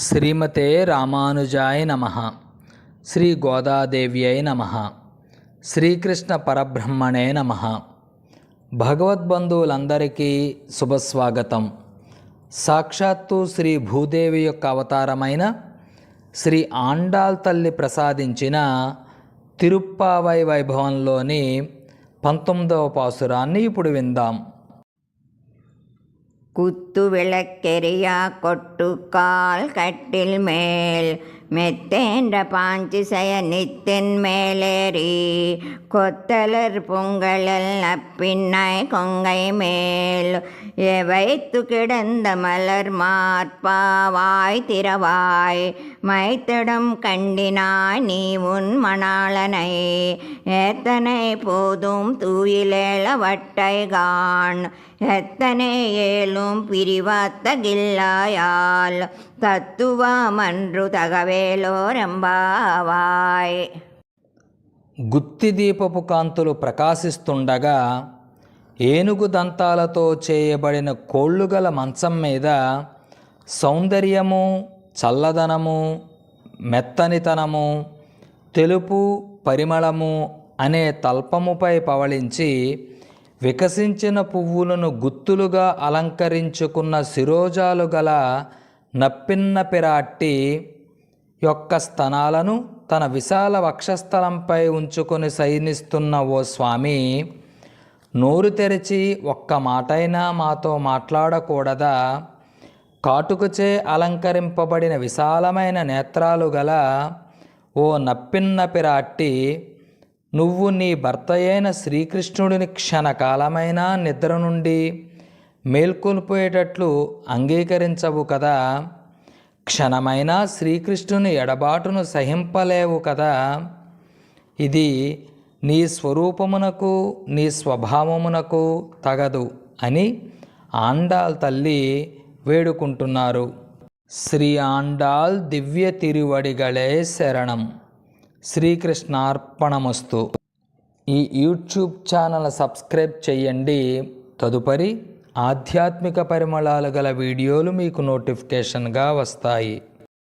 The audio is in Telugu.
శ్రీమతే రామానుజాయ నమ. శ్రీ గోదాదేవ్యై నమ. శ్రీకృష్ణ పరబ్రహ్మణే నమ. భగవద్బంధువులందరికీ శుభస్వాగతం. సాక్షాత్తు శ్రీ భూదేవి యొక్క అవతారమైన శ్రీ ఆండాల్ తల్లి ప్రసాదించిన తిరుప్పావై వైభవంలోని పంతొమ్మిదవ పాసురాన్ని ఇప్పుడు విందాం. குத்து விளக்கெரியா கொட்டு கால் கட்டில் மேல். மெத்தேன்ற பாஞ்சிசய நித்தின் மேலேறி கொத்தலர் பொங்கலல் நப்பின்னாய் கொங்கை மேல். எவைத்து கிடந்த மலர் மார்பாவாய் திரவாய் மைத்தடம் கண்டினாய் நீ உன் மணாளனை. எத்தனை போதும் தூயிலேள வட்டைகான் எத்தனை ஏலும் பிரிவாத்தகில்லாயால். தத்துவமன்று தகவேலோரெம்பாவாய் గుత్తి దీపపు కాంతులు ప్రకాశిస్తుండగా ఏనుగు దంతాలతో చేయబడిన కోళ్ళు గల మంచం మీద సౌందర్యము చల్లదనము మెత్తనితనము తెలుపు పరిమళము అనే తల్పముపై పవళించి వికసించిన పువ్వులను గుత్తులుగా అలంకరించుకున్న శిరోజాలు గల నప్పిన్న పిరాట్టి యొక్క స్తనాలను తన విశాల వక్షస్థలంపై ఉంచుకొని శయనిస్తున్న ఓ స్వామి నోరు తెరిచి ఒక్క మాటైనా మాతో మాట్లాడకూడదా? కాటుకచే అలంకరింపబడిన విశాలమైన నేత్రాలు గల ఓ నప్పిన్న పిరాట్టి నువ్వు నీ భర్తయైన శ్రీకృష్ణుడిని క్షణకాలమైన నిద్ర నుండి మేల్కొల్పోయేటట్లు అంగీకరించవు కదా. క్షణమైనా శ్రీకృష్ణుని ఎడబాటును సహింపలేవు కదా. ఇది నీ స్వరూపమునకు నీ స్వభావమునకు తగదు అని ఆండాల్ తల్లి వేడుకుంటున్నారు. శ్రీ ఆండాల్ దివ్య తిరువడిగళే శరణం. శ్రీకృష్ణార్పణమస్తు. ఈ యూట్యూబ్ ఛానల్ సబ్స్క్రైబ్ చేయండి తదుపరి ఆధ్యాత్మిక పరిమళాలు గల వీడియోలు మీకు నోటిఫికేషన్గా వస్తాయి.